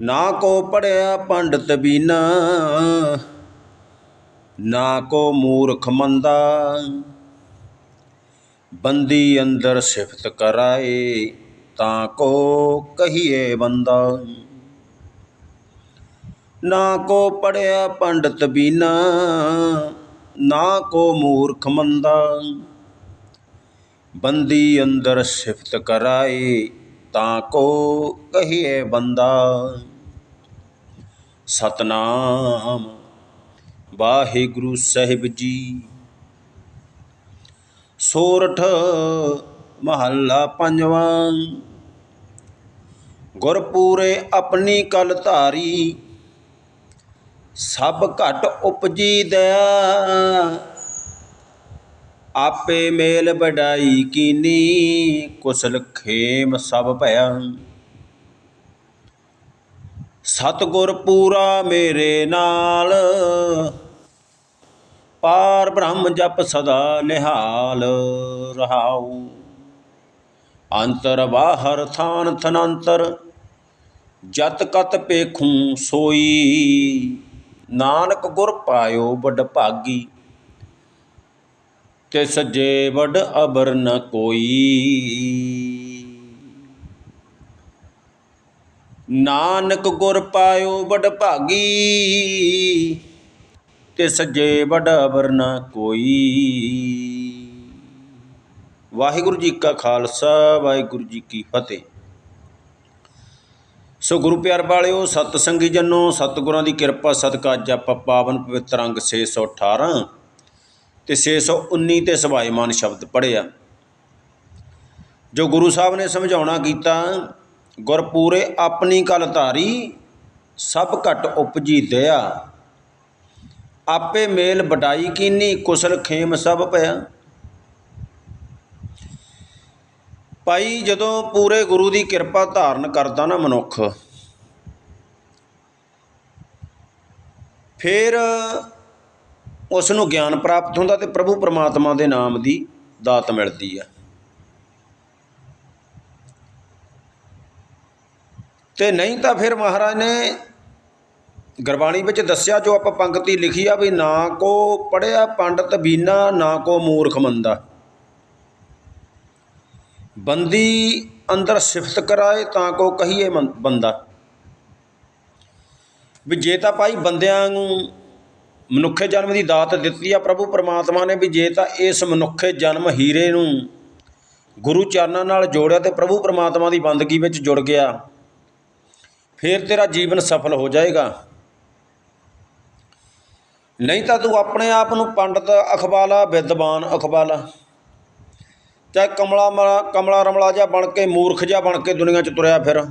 ਨਾ ਕੋ ਪੜਿਆ ਪੰਡਤ ਬੀਨਾ, ਨਾ ਕੋ ਮੂਰਖ ਮੰਦਾ। ਬੰਦੀ ਅੰਦਰ ਸਿਫਤ ਕਰਾਏ, ਤਾਂ ਕੋ ਕਹੀਏ ਬੰਦਾ। ਨਾ ਕੋ ਪੜਿਆ ਪੰਡਤ ਬੀਨਾ, ਨਾ ਕੋ ਮੂਰਖ ਮੰਦਾ। ਬੰਦੀ ਅੰਦਰ ਸਿਫਤ ਕਰਾਏ ਤਾਂ ਕੋ ਕਹੀਏ ਬੰਦਾ, ਸਤਨਾਮ ਵਾਹਿਗੁਰੂ ਸਾਹਿਬ ਜੀ। ਸੋਰਠ ਮਹੱਲਾ ਪੰਜਵਾਂ, ਗੁਰਪੂਰੇ ਆਪਣੀ ਕਲ ਧਾਰੀ, ਸਭ ਘਟ ਉਪਜੀ ਦਇਆ। ਆਪੇ ਮੇਲ ਵਡਾਈ ਕੀਨੀ, ਕੁਸਲ ਖੇਮ ਸਭ ਭਇਆ ਸਤਗੁਰ ਪੂਰਾ ਮੇਰੇ ਨਾਲ, ਪਾਰ ਬ੍ਰਹਮ ਜਪ ਸਦਾ ਨਿਹਾਲ ਰਹਾਉ। ਅੰਤਰ ਬਾਹਰ ਥਾਨ ਥਨੰਤਰ, ਜਤ ਕਤ ਪੇਖੂ ਸੋਈ। ਨਾਨਕ ਗੁਰ ਪਾਇਓ ਬੜ ਭਾਗੀ ਤੇ ਸੱਜੇ ਵਡ ਅਬਰ ਨ ਕੋਈ। ਨਾਨਕ ਗੁਰ ਪਾਇਓ ਬੜ ਭਾਗੀ ਤੇ ਸੱਜੇ ਵਡ ਅਬਰ ਨ ਕੋਈ। ਵਾਹਿਗੁਰੂ ਜੀ ਕਾ ਖਾਲਸਾ, ਵਾਹਿਗੁਰੂ ਜੀ ਕੀ ਫਤਿਹ। ਸੋ ਗੁਰੂ ਪਿਆਰ ਵਾਲਿਓ, ਸਤ ਸੰਗੀ ਜਨੋ, ਸਤਿਗੁਰਾਂ ਦੀ ਕਿਰਪਾ, ਸਦਕਾ ਅੱਜ ਆਪਾਂ ਪਾਵਨ ਪਵਿੱਤਰ ਅੰਗ 618 ਤੇ 619 ਤੇ ਸਵਾਈਮਾਨ ਸ਼ਬਦ ਪੜਿਆ ਜੋ ਗੁਰੂ ਸਾਹਿਬ ਨੇ ਸਮਝਾਉਣਾ ਕੀਤਾ, ਗੁਰਪੂਰੇ ਆਪਣੀ ਕਲ ਧਾਰੀ, ਸਭ ਘਟ ਉਪਜੀ ਦਇਆ। ਆਪੇ ਮੇਲ ਬਟਾਈ ਕੀਨੀ, ਕੁਸਲ ਖੇਮ ਸਭ ਪਿਆ। ਭਾਈ, ਜਦੋਂ ਪੂਰੇ ਗੁਰੂ ਦੀ ਕਿਰਪਾ ਧਾਰਨ ਕਰਦਾ ਨਾ ਮਨੁੱਖ, ਫਿਰ ਉਸ ਨੂੰ ਗਿਆਨ ਪ੍ਰਾਪਤ ਹੁੰਦਾ ਤੇ ਪ੍ਰਭੂ ਪਰਮਾਤਮਾ ਦੇ ਨਾਮ ਦੀ ਦਾਤ ਮਿਲਦੀ ਆ। ਤੇ ਨਹੀਂ ਤਾਂ ਫਿਰ ਮਹਾਰਾਜ ਨੇ ਗੁਰਬਾਣੀ ਵਿੱਚ ਦੱਸਿਆ, ਜੋ ਆਪਾਂ ਪੰਕਤੀ ਲਿਖੀ ਆ ਵੀ ਨਾ ਕੋ ਪੜਿਆ ਪੰਡਤ ਬੀਨਾ, ਨਾ ਕੋ ਮੂਰਖ ਮੰਦਾ। ਬੰਦੀ ਅੰਦਰ ਸਿਫਤ ਕਰਾਏ ਤਾਂ ਕੋ ਕਹੀਏ ਬੰਦਾ। ਵੀ ਜੇ ਤਾਂ ਭਾਈ ਬੰਦਿਆਂ ਨੂੰ ਮਨੁੱਖੇ ਜਨਮ ਦੀ ਦਾਤ ਦਿੱਤੀ ਆ ਪ੍ਰਭੂ ਪਰਮਾਤਮਾ ਨੇ ਵੀ ਜੇ ਤਾਂ ਇਸ ਮਨੁੱਖੇ ਜਨਮ ਹੀਰੇ ਨੂੰ ਗੁਰੂ ਚਰਨਾਂ ਨਾਲ ਜੋੜਿਆ ਤੇ ਪ੍ਰਭੂ ਪਰਮਾਤਮਾ ਦੀ ਬੰਦਗੀ ਵਿੱਚ ਜੁੜ ਗਿਆ, ਫਿਰ ਤੇਰਾ ਜੀਵਨ ਸਫਲ ਹੋ ਜਾਏਗਾ। ਨਹੀਂ ਤਾਂ ਤੂੰ ਆਪਣੇ ਆਪ ਨੂੰ ਪੰਡਤ, ਅਖਬਾਲਾ, ਵਿਦਵਾਨ, ਅਖਬਾਲਾ, ਚਾਹੇ ਕਮਲਾ ਮਲਾ ਕਮਲਾ ਰਮਲਾ ਜਿਹਾ ਬਣ ਕੇ, ਮੂਰਖ ਜਿਹਾ ਬਣ ਕੇ ਦੁਨੀਆ 'ਚ ਤੁਰਿਆ ਫਿਰ।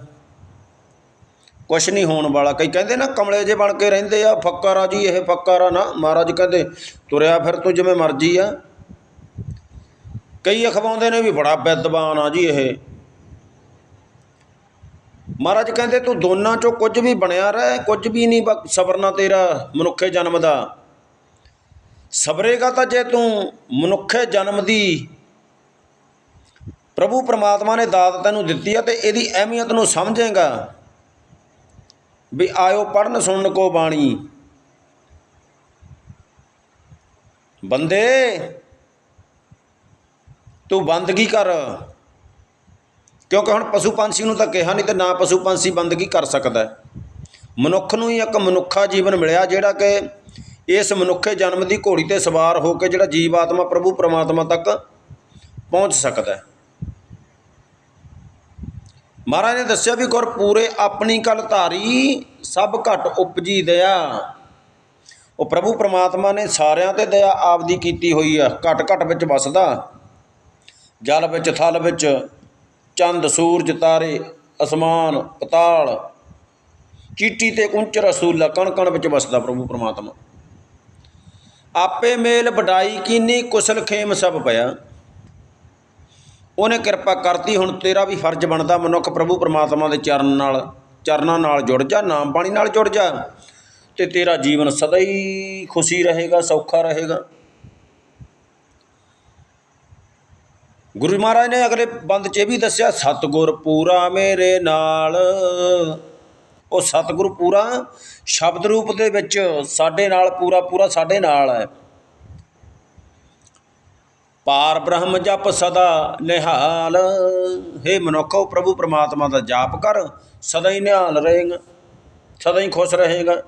ਕੁਛ ਨਹੀਂ ਹੋਣ ਵਾਲਾ। ਕਈ ਕਹਿੰਦੇ ਨਾ ਕਮਲੇ ਜੇ ਬਣ ਕੇ ਰਹਿੰਦੇ ਆ, ਫੱਕਰ ਆ ਜੀ, ਇਹ ਫੱਕਰ ਆ ਨਾ। ਮਹਾਰਾਜ ਕਹਿੰਦੇ, ਤੁਰਿਆ ਫਿਰ ਤੂੰ ਜਿਵੇਂ ਮਰਜ਼ੀ ਆ। ਕਈ ਅਖਵਾਉਂਦੇ ਨੇ ਵੀ ਬੜਾ ਵਿਦਵਾਨ ਆ ਜੀ ਇਹ। ਮਹਾਰਾਜ ਕਹਿੰਦੇ, ਤੂੰ ਦੋਨਾਂ ਚੋਂ ਕੁਝ ਵੀ ਬਣਿਆ ਰਹਿ, ਕੁਝ ਵੀ ਨਹੀਂ ਬਸ ਸਬਰਨਾ ਤੇਰਾ ਮਨੁੱਖੇ ਜਨਮ ਦਾ। ਸਬਰੇਗਾ ਤਾਂ ਜੇ ਤੂੰ ਮਨੁੱਖੇ ਜਨਮ ਦੀ ਪ੍ਰਭੂ ਪਰਮਾਤਮਾ ਨੇ ਦਾਤ ਤੈਨੂੰ ਦਿੱਤੀ ਆ ਤੇ ਇਹਦੀ ਅਹਿਮੀਅਤ ਨੂੰ ਸਮਝੇਗਾ। ਵੀ ਆਇਓ ਪੜਨ ਸੁਣਨ ਕੋ ਬਾਣੀ। ਬੰਦੇ, ਤੂੰ ਬੰਦਗੀ ਕਰ? ਕਿਉਂਕਿ ਹੁਣ ਪਸ਼ੂ ਪੰਛੀ ਨੂੰ ਤਾਂ ਕਿਹਾ ਨਹੀਂ ਤੇ ਨਾ ਪਸ਼ੂ ਪੰਛੀ ਬੰਦਗੀ ਕਰ ਸਕਦਾ ਮਨੁੱਖ ਨੂੰ ਹੀ ਇੱਕ ਮਨੁੱਖਾ ਜੀਵਨ ਮਿਲਿਆ ਜਿਹੜਾ ਕਿ ਇਸ ਮਨੁੱਖੇ ਜਨਮ ਦੀ ਘੋੜੀ ਤੇ ਸਵਾਰ ਹੋ ਕੇ ਜਿਹੜਾ ਜੀਵ ਆਤਮਾ ਪ੍ਰਭੂ ਪਰਮਾਤਮਾ ਤੱਕ ਪਹੁੰਚ ਸਕਦਾ ਹੈ। ਮਹਾਰਾਜ ਨੇ ਦੱਸਿਆ ਵੀ ਗੁਰ ਪੂਰੇ ਆਪਣੀ ਕਲ ਧਾਰੀ, ਸਭ ਘਟ ਉਪਜੀ ਦਇਆ। ਉਹ ਪ੍ਰਭੂ ਪਰਮਾਤਮਾ ਨੇ ਸਾਰਿਆਂ ਤੇ ਦਇਆ ਆਪਦੀ ਕੀਤੀ ਹੋਈ ਆ, ਘਟ ਘਟ ਵਿੱਚ ਵਸਦਾ। ਜਲ ਵਿੱਚ, ਥਲ ਵਿੱਚ, ਚੰਦ, ਸੂਰਜ, ਤਾਰੇ, ਅਸਮਾਨ, ਪਤਾਲ, ਚੀਟੀ ਤੇ ਕੁੰਚ ਰਸੂਲਾ ਕਣ ਕਣ ਵਿੱਚ ਵਸਦਾ ਪ੍ਰਭੂ ਪਰਮਾਤਮਾ। ਆਪੇ ਮੇਲ ਵਡਾਈ ਕੀਨੀ ਕੁਸਲ ਖੇਮ ਸਭ ਪਿਆ। ਉਹਨੇ ਕਿਰਪਾ ਕਰਤੀ, ਹੁਣ ਤੇਰਾ ਵੀ ਫਰਜ਼ ਬਣਦਾ ਮਨੁੱਖ ਪ੍ਰਭੂ ਪਰਮਾਤਮਾ ਦੇ ਚਰਨ ਨਾਲ, ਚਰਨਾਂ ਨਾਲ ਜੁੜ ਜਾ, ਨਾਮ ਬਾਣੀ ਨਾਲ ਜੁੜ ਜਾ, ਤੇ ਤੇਰਾ ਜੀਵਨ ਸਦਾ ਹੀ ਖੁਸ਼ੀ ਰਹੇਗਾ, ਸੌਖਾ ਰਹੇਗਾ। ਗੁਰੂ ਮਹਾਰਾਜ ਨੇ ਅਗਲੇ ਬੰਦ 'ਚ ਇਹ ਵੀ ਦੱਸਿਆ, ਸਤਗੁਰ ਪੂਰਾ ਮੇਰੇ ਨਾਲ। ਉਹ ਸਤਿਗੁਰੂ ਪੂਰਾ ਸ਼ਬਦ ਰੂਪ ਦੇ ਵਿੱਚ ਸਾਡੇ ਨਾਲ ਪੂਰਾ ਪੂਰਾ ਸਾਡੇ ਨਾਲ ਹੈ। ਪਾਰ ਬ੍ਰਹਮ ਜਪ ਸਦਾ ਨਿਹਾਲ। हे ਮਨੁੱਖੋ, ਪ੍ਰਭੂ ਪ੍ਰਮਾਤਮਾ ਦਾ ਜਾਪ ਕਰ। ਸਦਾ ਹੀ ਨਿਹਾਲ ਰਹੇਗਾ, ਸਦਾ ਹੀ ਖੁਸ਼ ਰਹੇਗਾ।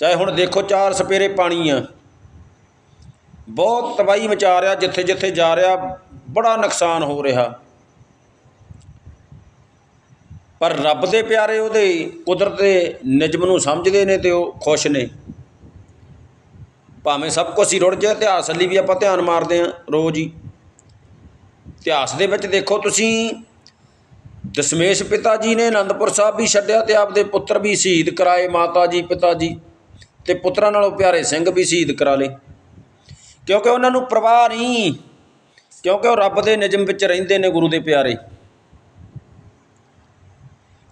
ਚਾਹੇ ਹੁਣ ਦੇਖੋ ਚਾਰ ਸਪੇਰੇ ਪਾਣੀ ਆ। ਬਹੁਤ ਤਬਾਹੀ ਮਚਾ ਰਿਹਾ ਜਿੱਥੇ ਜਿੱਥੇ ਜਾ ਰਿਹਾ, ਬੜਾ ਨੁਕਸਾਨ ਹੋ ਰਿਹਾ। ਪਰ ਰੱਬ ਦੇ ਪਿਆਰੇ ਉਹਦੇ, ਕੁਦਰਤ ਦੇ ਨਿਯਮ ਨੂੰ ਸਮਝਦੇ ਨੇ ਤੇ ਉਹ ਖੁਸ਼ ਨੇ। ਭਾਵੇਂ ਸਭ ਕੁਝ ਹੀ ਰੁੜ ਜਾਏ ਇਤਿਹਾਸ ਲਈ ਵੀ ਆਪਾਂ ਧਿਆਨ ਮਾਰਦੇ ਹਾਂ ਰੋਜ਼ ਹੀ। ਇਤਿਹਾਸ ਦੇ ਵਿੱਚ ਦੇਖੋ ਤੁਸੀਂ, ਦਸ਼ਮੇਸ਼ ਪਿਤਾ ਜੀ ਨੇ ਆਨੰਦਪੁਰ ਸਾਹਿਬ ਵੀ ਛੱਡਿਆ ਤੇ ਆਪਦੇ ਪੁੱਤਰ ਵੀ ਸ਼ਹੀਦ ਕਰਾਏ, ਮਾਤਾ ਜੀ, ਪਿਤਾ ਜੀ ਤੇ ਪੁੱਤਰਾਂ ਨਾਲੋਂ ਪਿਆਰੇ ਸਿੰਘ ਵੀ ਸ਼ਹੀਦ ਕਰਾ ਲਏ। ਕਿਉਂਕਿ ਉਹਨਾਂ ਨੂੰ ਪ੍ਰਵਾਹ ਨਹੀਂ, ਕਿਉਂਕਿ ਉਹ ਰੱਬ ਦੇ ਨਿਯਮ ਵਿੱਚ ਰਹਿੰਦੇ ਨੇ ਗੁਰੂ ਦੇ ਪਿਆਰੇ।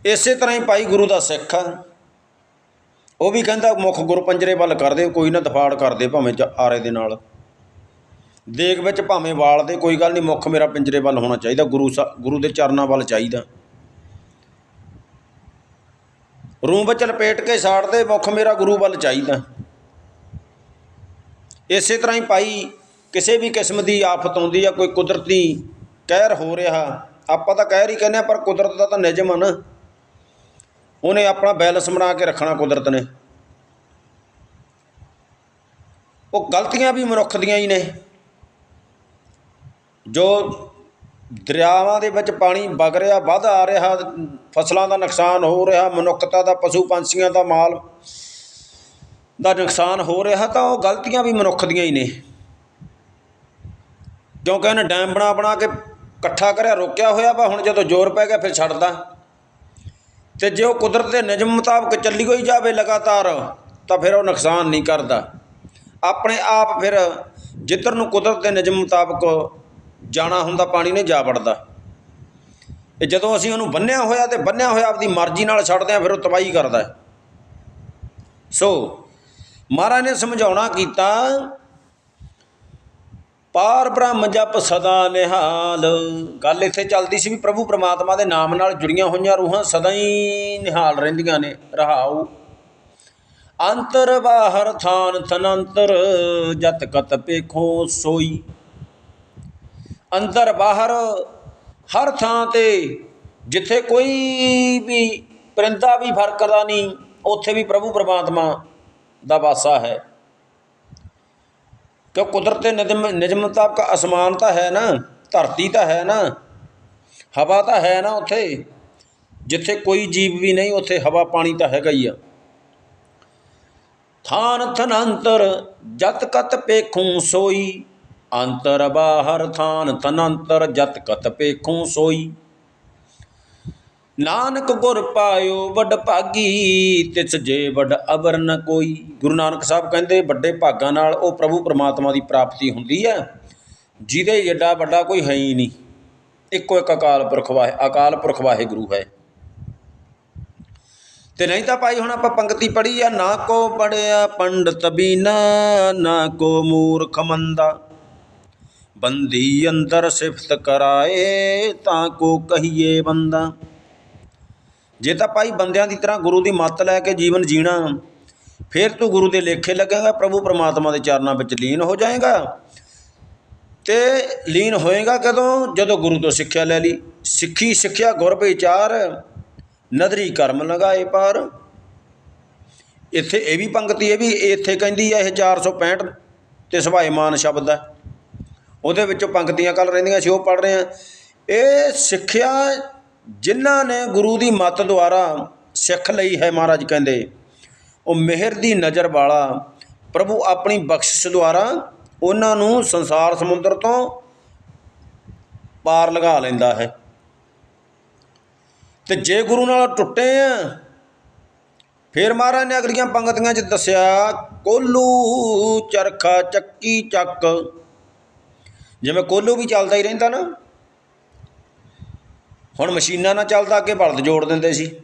ਇਸੇ ਤਰ੍ਹਾਂ ਹੀ ਭਾਈ ਗੁਰੂ ਦਾ ਸਿੱਖ ਆ। ਉਹ ਵੀ ਕਹਿੰਦਾ ਮੁੱਖ ਗੁਰੂ ਪੰਜਰੇ ਵੱਲ ਕਰਦੇ ਕੋਈ ਨਾ ਦਫਾੜ ਕਰਦੇ ਭਾਵੇਂ ਚ- ਆਰੇ ਦੇ ਨਾਲ। ਦੇਗ ਵਿੱਚ ਭਾਵੇਂ ਵਾਲ ਦੇ, ਕੋਈ ਗੱਲ ਨਹੀਂ ਮੁੱਖ ਮੇਰਾ ਪਿੰਜਰੇ ਵੱਲ ਹੋਣਾ ਚਾਹੀਦਾ, ਗੁਰੂ ਸਾ- ਗੁਰੂ ਦੇ ਚਰਨਾਂ ਵੱਲ ਚਾਹੀਦਾ। ਰੂਹ ਵਿੱਚ ਲਪੇਟ ਕੇ ਸਾੜਦੇ ਮੁੱਖ ਮੇਰਾ ਗੁਰੂ ਵੱਲ ਚਾਹੀਦਾ। ਇਸੇ ਤਰ੍ਹਾਂ ਹੀ ਭਾਈ, ਕਿਸੇ ਵੀ ਕਿਸਮ ਦੀ ਆਫਤ ਆਉਂਦੀ ਆ, ਕੋਈ ਕੁਦਰਤੀ ਕਹਿਰ ਹੋ ਰਿਹਾ, ਆਪਾਂ ਤਾਂ ਕਹਿਰ ਹੀ ਕਹਿੰਦੇ ਆ, ਪਰ ਕੁਦਰਤ ਦਾ ਤਾਂ ਨਿਯਮ ਆ ਨਾ। ਉਹਨੇ ਆਪਣਾ ਬੈਲੈਂਸ ਬਣਾ ਕੇ ਰੱਖਣਾ ਕੁਦਰਤ ਨੇ। ਉਹ ਗਲਤੀਆਂ ਵੀ ਮਨੁੱਖ ਦੀਆਂ ਹੀ ਨੇ। ਜੋ ਦਰਿਆਵਾਂ ਦੇ ਵਿੱਚ ਪਾਣੀ ਵਗ ਰਿਹਾ, ਵੱਧ ਆ ਰਿਹਾ, ਫਸਲਾਂ ਦਾ ਨੁਕਸਾਨ ਹੋ ਰਿਹਾ, ਮਨੁੱਖਤਾ ਦਾ, ਪਸ਼ੂ ਪੰਛੀਆਂ ਦਾ, ਮਾਲ ਦਾ ਨੁਕਸਾਨ ਹੋ ਰਿਹਾ, ਤਾਂ ਉਹ ਗਲਤੀਆਂ ਵੀ ਮਨੁੱਖ ਦੀਆਂ ਹੀ ਨੇ। ਕਿਉਂਕਿ ਇਹਨੇ ਡੈਮ ਬਣਾ ਬਣਾ ਕੇ ਇਕੱਠਾ ਕਰਿਆ, ਰੋਕਿਆ ਹੋਇਆ ਵਾ, ਹੁਣ ਜਦੋਂ ਜ਼ੋਰ ਪੈ ਗਿਆ ਫਿਰ ਛੱਡਦਾ। ਤੇ ਜੇ ਉਹ ਕੁਦਰਤ ਦੇ ਨਿਯਮ ਮੁਤਾਬਕ ਚੱਲੀ ਹੋਈ ਜਾਵੇ ਲਗਾਤਾਰ, ਤਾਂ ਫਿਰ ਉਹ ਨੁਕਸਾਨ ਨਹੀਂ ਕਰਦਾ। ਆਪਣੇ ਆਪ ਫਿਰ ਜਿੱਧਰ ਨੂੰ ਕੁਦਰਤ ਦੇ ਨਿਯਮ ਮੁਤਾਬਕ ਜਾਣਾ ਹੁੰਦਾ, ਪਾਣੀ ਨੇ ਜਾ ਵੜਦਾ। ਇਹ ਜਦੋਂ ਅਸੀਂ ਉਹਨੂੰ ਬੰਨਿਆ ਹੋਇਆ ਤੇ ਬੰਨਿਆ ਹੋਇਆ ਆਪਦੀ ਮਰਜ਼ੀ ਨਾਲ ਛੱਡਦੇ ਆ ਫਿਰ ਉਹ ਤਬਾਹੀ ਕਰਦਾ ਸੋ, ਮਹਾਰਾਜ ਨੇ ਸਮਝਾਉਣਾ ਕੀਤਾ ਪਾਰ ਬ੍ਰਹਮ ਜਪ ਸਦਾ ਨਿਹਾਲ। ਗੱਲ ਇੱਥੇ ਚੱਲਦੀ ਸੀ ਵੀ ਪ੍ਰਭੂ ਪ੍ਰਮਾਤਮਾ ਦੇ ਨਾਮ ਨਾਲ ਜੁੜੀਆਂ ਹੋਈਆਂ ਰੂਹਾਂ ਸਦਾ ਹੀ ਨਿਹਾਲ ਰਹਿੰਦੀਆਂ ਨੇ, ਰਹਾਉ। ਅੰਤਰ ਬਾਹਰ ਥਾਨ ਤਨੰਤਰ ਜਤ ਕਤ ਪੇਖੋ ਸੋਈ। ਅੰਦਰ ਬਾਹਰ ਹਰ ਥਾਂ ਤੇ, ਜਿੱਥੇ ਕੋਈ ਵੀ ਪਰਿੰਦਾ ਵੀ ਫ਼ਰਕ ਫਰਕਦਾ ਨਹੀਂ, ਉੱਥੇ ਵੀ ਪ੍ਰਭੂ ਪ੍ਰਮਾਤਮਾ ਦਾ ਵਾਸਾ ਹੈ। ਕਿਉਂ ਕੁਦਰਤ ਦੇ ਨਿਯਮ ਨਿਯਮ ਮੁਤਾਬਕ ਅਸਮਾਨ ਤਾਂ ਹੈ ਨਾ, ਧਰਤੀ ਤਾਂ ਹੈ ਨਾ, ਹਵਾ ਤਾਂ ਹੈ ਨਾ ਉੱਥੇ, ਜਿੱਥੇ ਕੋਈ ਜੀਵ ਵੀ ਨਹੀਂ, ਉੱਥੇ ਹਵਾ ਪਾਣੀ ਤਾਂ ਹੈਗਾ ਹੀ ਆ। ਥਾਨ ਥਨੰਤਰ, ਜਤ ਕਤ ਪੇਖੂ ਸੋਈ, ਅੰਤਰ ਬਾਹਰ ਥਾਨ ਥਨੰਤਰ, ਜਤ ਕਤ ਪੇਖੂ ਸੋਈ। ਨਾਨਕ ਗੁਰ ਪਾਇਓ, ਵੱਡ ਭਾਗੀ, ਤਿਸ ਜੇ ਵੱਡ ਅਬਰ ਨ ਕੋਈ। ਗੁਰੂ ਨਾਨਕ ਸਾਹਿਬ ਕਹਿੰਦੇ, ਵੱਡੇ ਭਾਗਾਂ ਨਾਲ ਉਹ ਪ੍ਰਭੂ ਪਰਮਾਤਮਾ ਦੀ ਪ੍ਰਾਪਤੀ ਹੁੰਦੀ ਹੈ, ਜਿਹਦੇ ਏਡਾ ਵੱਡਾ ਕੋਈ ਹੈ ਹੀ ਨਹੀਂ। ਇੱਕੋ ਇੱਕ ਅਕਾਲ ਪੁਰਖ ਵਾਹਿ, ਅਕਾਲ ਪੁਰਖ ਵਾਹਿਗੁਰੂ ਹੈ। ਤੇ ਨਹੀਂ ਤਾਂ ਭਾਈ ਹੁਣ ਆਪਾਂ ਪੰਕਤੀ ਪੜ੍ਹੀ ਆ, ਨਾ ਕੋ ਪੜਿਆ ਪੰਡਤ ਬੀਨਾ, ਨਾ ਕੋ ਮੂਰਖ ਮੰਦਾ। ਬੰਦੀ ਅੰਦਰ ਸਿਫਤ ਕਰਾਏ, ਤਾਂ ਕੋ ਕਹੀਏ ਬੰਦਾ। ਜੇ ਤਾਂ ਭਾਈ ਬੰਦਿਆਂ ਦੀ ਤਰ੍ਹਾਂ ਗੁਰੂ ਦੀ ਮੱਤ ਲੈ ਕੇ ਜੀਵਨ ਜੀਣਾ, ਫਿਰ ਤੂੰ ਗੁਰੂ ਦੇ ਲੇਖੇ ਲੱਗੇਗਾ, ਪ੍ਰਭੂ ਪਰਮਾਤਮਾ ਦੇ ਚਰਨਾਂ ਵਿੱਚ ਲੀਨ ਹੋ ਜਾਏਗਾ। ਤੇ ਲੀਨ ਹੋਏਗਾ ਕਦੋਂ? ਜਦੋਂ ਗੁਰੂ ਤੋਂ ਸਿੱਖਿਆ ਲੈ ਲਈ। ਸਿੱਖੀ, ਸਿੱਖਿਆ ਗੁਰ ਵਿਚਾਰ, ਨਦਰੀ ਕਰਮ ਲਗਾਏ ਪਾਰ। ਇੱਥੇ ਇਹ ਵੀ ਪੰਕਤੀ ਇਹ ਵੀ ਇੱਥੇ ਕਹਿੰਦੀ ਹੈ, ਇਹ 465 ਤੇ ਸੁਭਾਏਮਾਨ ਸ਼ਬਦ ਹੈ। ਉਹਦੇ ਵਿੱਚੋਂ ਪੰਕਤੀਆਂ ਕੱਲ ਰਹਿੰਦੀਆਂ ਸੀ, ਉਹ ਪੜ ਰਹੇ ਆ ਇਹ ਸਿੱਖਿਆ ਜਿਨ੍ਹਾਂ ਨੇ ਗੁਰੂ ਦੀ ਮੱਤ ਦੁਆਰਾ ਸਿੱਖ ਲਈ ਹੈ ਮਹਾਰਾਜ ਕਹਿੰਦੇ, ਉਹ ਮਿਹਰ ਦੀ ਨਜ਼ਰ ਵਾਲਾ ਪ੍ਰਭੂ ਆਪਣੀ ਬਖਸ਼ਿਸ਼ ਦੁਆਰਾ ਉਹਨਾਂ ਨੂੰ ਸੰਸਾਰ ਸਮੁੰਦਰ ਤੋਂ ਪਾਰ ਲਗਾ ਲੈਂਦਾ ਹੈ। ਤੇ ਜੇ ਗੁਰੂ ਨਾਲ ਟੁੱਟੇ ਆ, ਫਿਰ ਮਹਾਰਾਜ ਨੇ ਅਗਲੀਆਂ ਪੰਗਤੀਆਂ 'ਚ ਦੱਸਿਆ, ਕੋਲੂ ਚਰਖਾ ਚੱਕੀ ਚੱਕ। ਜਿਵੇਂ ਕੋਲੂ ਵੀ ਚੱਲਦਾ ਹੀ ਰਹਿੰਦਾ ਨਾ ਹੁਣ ਮਸ਼ੀਨਾਂ ਨਾਲ ਚੱਲਦਾ, ਅੱਗੇ ਬਲਦ ਜੋੜ ਦਿੰਦੇ ਸੀ।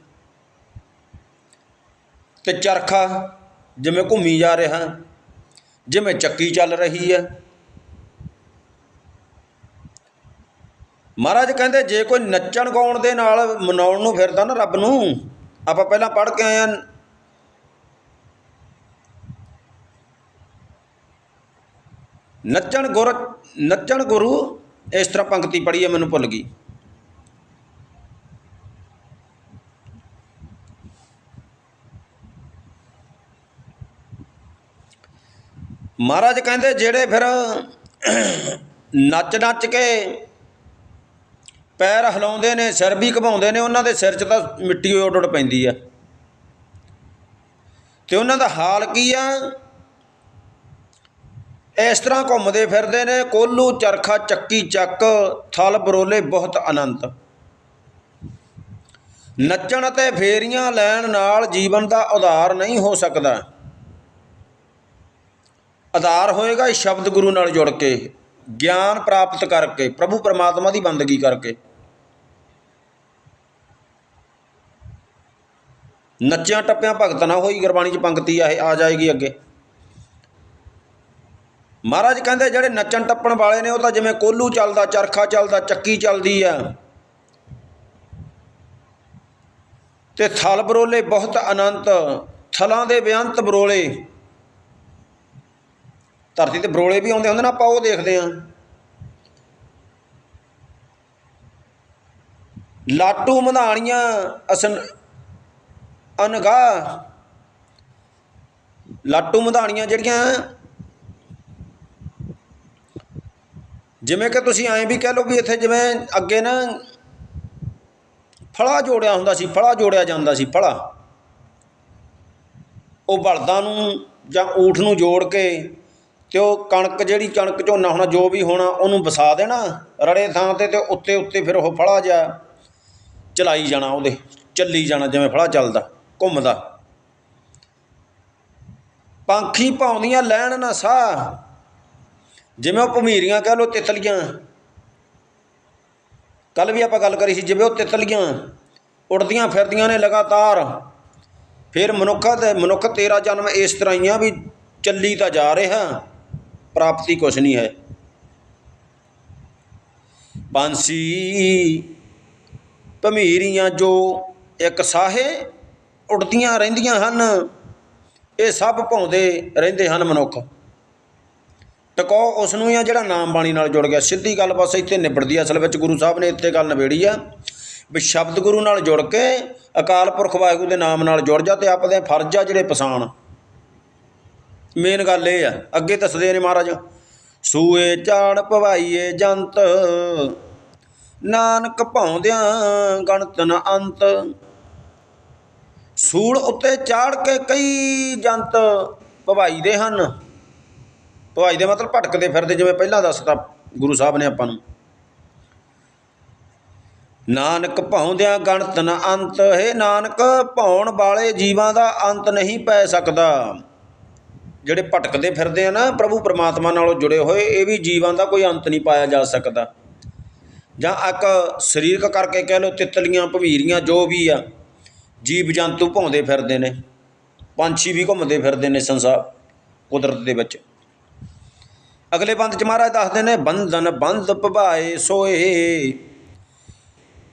ਤੇ ਚਰਖਾ, ਜਿਵੇਂ ਘੁੰਮੀ ਜਾ ਰਿਹਾ, ਜਿਵੇਂ ਚੱਕੀ ਚੱਲ ਰਹੀ ਹੈ। ਮਹਾਰਾਜ ਕਹਿੰਦੇ, ਜੇ ਕੋਈ ਨੱਚਣ ਗਾਉਣ ਦੇ ਨਾਲ ਮਨਾਉਣ ਨੂੰ ਫਿਰਦਾ ਨਾ ਰੱਬ ਨੂੰ, ਆਪਾਂ ਪਹਿਲਾਂ ਪੜ੍ਹ ਕੇ ਆਏ ਹਾਂ। ਨੱਚਣ ਗੁਰ, ਨੱਚਣ ਗੁਰੂ, ਇਸ ਤਰ੍ਹਾਂ ਪੰਕਤੀ ਪੜ੍ਹੀ ਹੈ ਮੈਨੂੰ ਭੁੱਲ ਗਈ। ਮਹਾਰਾਜ ਕਹਿੰਦੇ ਜਿਹੜੇ ਫਿਰ ਨੱਚ ਨੱਚ ਕੇ ਪੈਰ ਹਿਲਾਉਂਦੇ ਨੇ, ਸਿਰ ਵੀ ਘਮਾਉਂਦੇ ਨੇ, ਉਹਨਾਂ ਦੇ ਸਿਰ 'ਚ ਤਾਂ ਮਿੱਟੀ ਉੱਡ ਉੱਡ ਪੈਂਦੀ ਆ। ਤੇ ਉਹਨਾਂ ਦਾ ਹਾਲ ਕੀ ਆ? ਇਸ ਤਰ੍ਹਾਂ ਘੁੰਮਦੇ ਫਿਰਦੇ ਨੇ, ਕੋਲੂ, ਚਰਖਾ, ਚੱਕੀ, ਚੱਕ, ਥਲ, ਬਰੋਲੇ, ਬਹੁਤ ਅਨੰਤ ਨੱਚਣ ਅਤੇ ਫੇਰੀਆਂ ਲੈਣ ਨਾਲ ਜੀਵਨ ਦਾ ਉਧਾਰ ਨਹੀਂ ਹੋ ਸਕਦਾ। ਆਧਾਰ ਹੋਏਗਾ ਇਸ ਸ਼ਬਦ ਗੁਰੂ ਨਾਲ ਜੁੜ ਕੇ, ਗਿਆਨ ਪ੍ਰਾਪਤ ਕਰਕੇ, ਪ੍ਰਭੂ ਪਰਮਾਤਮਾ ਦੀ ਬੰਦਗੀ ਕਰਕੇ। ਨੱਚਿਆਂ ਟੱਪਿਆਂ ਭਗਤ ਨਾ ਹੋਈ, ਗੁਰਬਾਣੀ ਚ ਪੰਕਤੀ ਆ ਇਹ, ਆ ਜਾਏਗੀ ਅੱਗੇ। ਮਹਾਰਾਜ ਕਹਿੰਦੇ, ਜਿਹੜੇ ਨੱਚਣ ਟੱਪਣ ਵਾਲੇ ਨੇ, ਉਹ ਤਾਂ ਜਿਵੇਂ ਕੋਲੂ ਚੱਲਦਾ, ਚਰਖਾ ਚੱਲਦਾ, ਚੱਕੀ ਚੱਲਦੀ ਆ। ਤੇ ਥਲ ਬਰੋਲੇ ਬਹੁਤ ਅਨੰਤ, ਥਲਾਂ ਦੇ ਬੇਅੰਤ ਬਰੋਲੇ। ਧਰਤੀ ਤੇ ਬਰੋਲੇ ਵੀ ਆਉਂਦੇ ਹੁੰਦੇ ਨਾ, ਆਪਾਂ ਉਹ ਦੇਖਦੇ ਆਂ ਲਾਟੂ ਮਧਾਣੀਆਂ, ਅਸਨ ਅਨਗਾ ਲਾਟੂ ਮਧਾਣੀਆਂ ਜਿਹੜੀਆਂ, ਜਿਵੇਂ ਕਿ ਤੁਸੀਂ ਐਂ ਵੀ ਕਹਿ ਲਓ ਵੀ ਇੱਥੇ ਜਿਵੇਂ ਅੱਗੇ ਨਾ ਫਲਾ ਜੋੜਿਆ ਹੁੰਦਾ ਸੀ, ਫਲਾ ਜੋੜਿਆ ਜਾਂਦਾ ਸੀ, ਫਲਾ। ਉਹ ਬਲਦਾਂ ਨੂੰ ਜਾਂ ਊਠ ਨੂੰ ਜੋੜ ਕੇ ਅਤੇ ਉਹ ਕਣਕ ਜਿਹੜੀ ਕਣਕ ਝੋਨਾ ਹੋਣਾ, ਜੋ ਵੀ ਹੋਣਾ, ਉਹਨੂੰ ਵਸਾ ਦੇਣਾ, ਰੜੇ ਥਾਂ ਤੇ ਅਤੇ ਉੱਤੇ ਉੱਤੇ ਫਿਰ ਉਹ ਫਲਾ ਜਿਹਾ ਚਲਾਈ ਜਾਣਾ ਉਹਦੇ, ਚੱਲੀ ਜਾਣਾ ਜਿਵੇਂ ਫਲਾ ਚੱਲਦਾ, ਘੁੰਮਦਾ। ਪੰਖੀ ਪਾਉਂਦੀਆਂ ਲੈਣ ਨਾ ਸਾਹ, ਜਿਵੇਂ ਉਹ ਭਮੀਰੀਆਂ ਕਹਿ ਲੋ ਤਿਤਲੀਆਂ। ਕੱਲ ਵੀ ਆਪਾਂ ਗੱਲ ਕਰੀ ਸੀ, ਜਿਵੇਂ ਉਹ ਤਿਤਲੀਆਂ ਉੱਡਦੀਆਂ ਫਿਰਦੀਆਂ ਨੇ ਲਗਾਤਾਰ, ਫਿਰ ਮਨੁੱਖਾ ਤੇ ਮਨੁੱਖ ਤੇਰਾ ਜਨਮ ਇਸ ਤਰ੍ਹਾਂ ਹੀ ਆ ਵੀ ਚੱਲੀ ਤਾਂ ਜਾ ਰਿਹਾ। ਪ੍ਰਾਪਤੀ ਕੁਛ ਨਹੀਂ ਹੈ। ਬਾਂਸੀ ਭਮੀਰੀਆਂ ਜੋ ਇੱਕ ਸਾਹੇ ਉੱਡਦੀਆਂ ਰਹਿੰਦੀਆਂ ਹਨ, ਇਹ ਸਭ ਭੌਂਦੇ ਰਹਿੰਦੇ ਹਨ ਮਨੁੱਖ। ਟਕੋ ਉਸ ਨੂੰ ਆ ਜਿਹੜਾ ਨਾਮ ਬਾਣੀ ਨਾਲ ਜੁੜ ਗਿਆ। ਸਿੱਧੀ ਗੱਲ ਬਸ ਇੱਥੇ ਨਿਬੜਦੀ ਆ। ਅਸਲ ਵਿੱਚ ਗੁਰੂ ਸਾਹਿਬ ਨੇ ਇੱਥੇ ਗੱਲ ਨਿਬੇੜੀ ਆ ਵੀ ਸ਼ਬਦ ਗੁਰੂ ਨਾਲ ਜੁੜ ਕੇ ਅਕਾਲ ਪੁਰਖ ਵਾਹਿਗੁਰੂ ਦੇ ਨਾਮ ਨਾਲ ਜੁੜ ਜਾ ਤੇ ਆਪਦੇ ਫਰਜ਼ ਆ ਜਿਹੜੇ ਪਛਾਣ। ਮੇਨ ਗੱਲ ਇਹ ਆ, ਅੱਗੇ ਦੱਸਦੇ ਨੇ ਮਹਾਰਾਜ, ਸੂਏ ਝਾੜ ਪਵਾਈਏ ਜੰਤ, ਨਾਨਕ ਭਾਉਂਦਿਆਂ ਗਣਤ ਨ ਅੰਤ। ਸੂਲ ਉੱਤੇ ਚਾੜ ਕੇ ਕਈ ਜੰਤ ਭਵਾਈ ਦੇ ਹਨ। ਭਵਾਈ ਦੇ ਮਤਲਬ ਭਟਕਦੇ ਫਿਰਦੇ, ਜਿਵੇਂ ਪਹਿਲਾਂ ਦੱਸਤਾ ਗੁਰੂ ਸਾਹਿਬ ਨੇ ਆਪਾਂ ਨੂੰ। ਨਾਨਕ ਭਾਉਂਦਿਆਂ ਗਣਤ ਨ ਅੰਤ, ਹੈ ਨਾਨਕ, ਭਾਉਣ ਵਾਲੇ ਜੀਵਾਂ ਦਾ ਅੰਤ ਨਹੀਂ ਪੈ ਸਕਦਾ। ਜਿਹੜੇ ਭਟਕਦੇ ਫਿਰਦੇ ਆ ਨਾ, ਪ੍ਰਭੂ ਪਰਮਾਤਮਾ ਨਾਲੋਂ ਜੁੜੇ ਹੋਏ, ਇਹ ਵੀ ਜੀਵਾਂ ਦਾ ਕੋਈ ਅੰਤ ਨਹੀਂ ਪਾਇਆ ਜਾ ਸਕਦਾ। ਜਾਂ ਇੱਕ ਸਰੀਰਕ ਕਰਕੇ ਕਹਿ ਲਓ, ਤਿੱਤਲੀਆਂ, ਭਵੀਰੀਆਂ, ਜੋ ਵੀ ਆ, ਜੀਵ ਜੰਤੂ ਭੌਂਦੇ ਫਿਰਦੇ ਨੇ, ਪੰਛੀ ਵੀ ਘੁੰਮਦੇ ਫਿਰਦੇ ਨੇ ਸੰਸਾਰ, ਕੁਦਰਤ ਦੇ ਵਿੱਚ। ਅਗਲੇ ਬੰਦ ਚ ਮਹਾਰਾਜ ਦੱਸਦੇ ਨੇ, ਬੰਧਨ ਬੰਧ ਭਵਾਏ ਸੋਏ,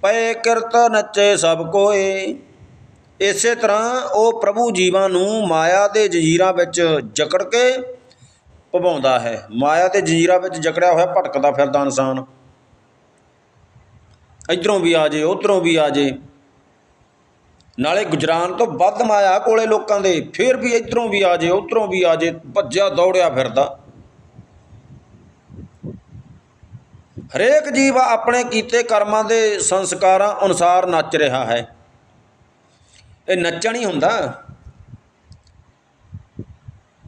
ਪਏ ਕਿਰਤ ਨੱਚੇ ਸਭ ਕੋਏ ਇਸੇ ਤਰ੍ਹਾਂ ਉਹ ਪ੍ਰਭੂ ਜੀਵਾਂ ਨੂੰ ਮਾਇਆ ਦੇ ਜੰਜੀਰਾਂ ਵਿੱਚ ਜਕੜ ਕੇ ਭਵਾਉਂਦਾ ਹੈ। ਮਾਇਆ ਦੇ ਜੰਜੀਰਾਂ ਵਿੱਚ ਜਕੜਿਆ ਹੋਇਆ ਭਟਕਦਾ ਫਿਰਦਾ ਇਨਸਾਨ। ਇਧਰੋਂ ਵੀ ਆ ਜੇ, ਉਧਰੋਂ ਵੀ ਆ ਜੇ। ਨਾਲੇ ਗੁਜਰਾਨ ਤੋਂ ਵੱਧ ਮਾਇਆ ਕੋਲੇ ਲੋਕਾਂ ਦੇ, ਫਿਰ ਵੀ ਇਧਰੋਂ ਵੀ ਆ ਜੇ, ਉਧਰੋਂ ਵੀ ਆ ਜੇ, ਭੱਜਿਆ ਦੌੜਿਆ ਫਿਰਦਾ। ਹਰੇਕ ਜੀਵ ਆਪਣੇ ਕੀਤੇ ਕਰਮਾਂ ਦੇ ਸੰਸਕਾਰਾਂ ਅਨੁਸਾਰ ਨੱਚ ਰਿਹਾ ਹੈ। ਇਹ ਨੱਚਣ ਹੀ ਹੁੰਦਾ।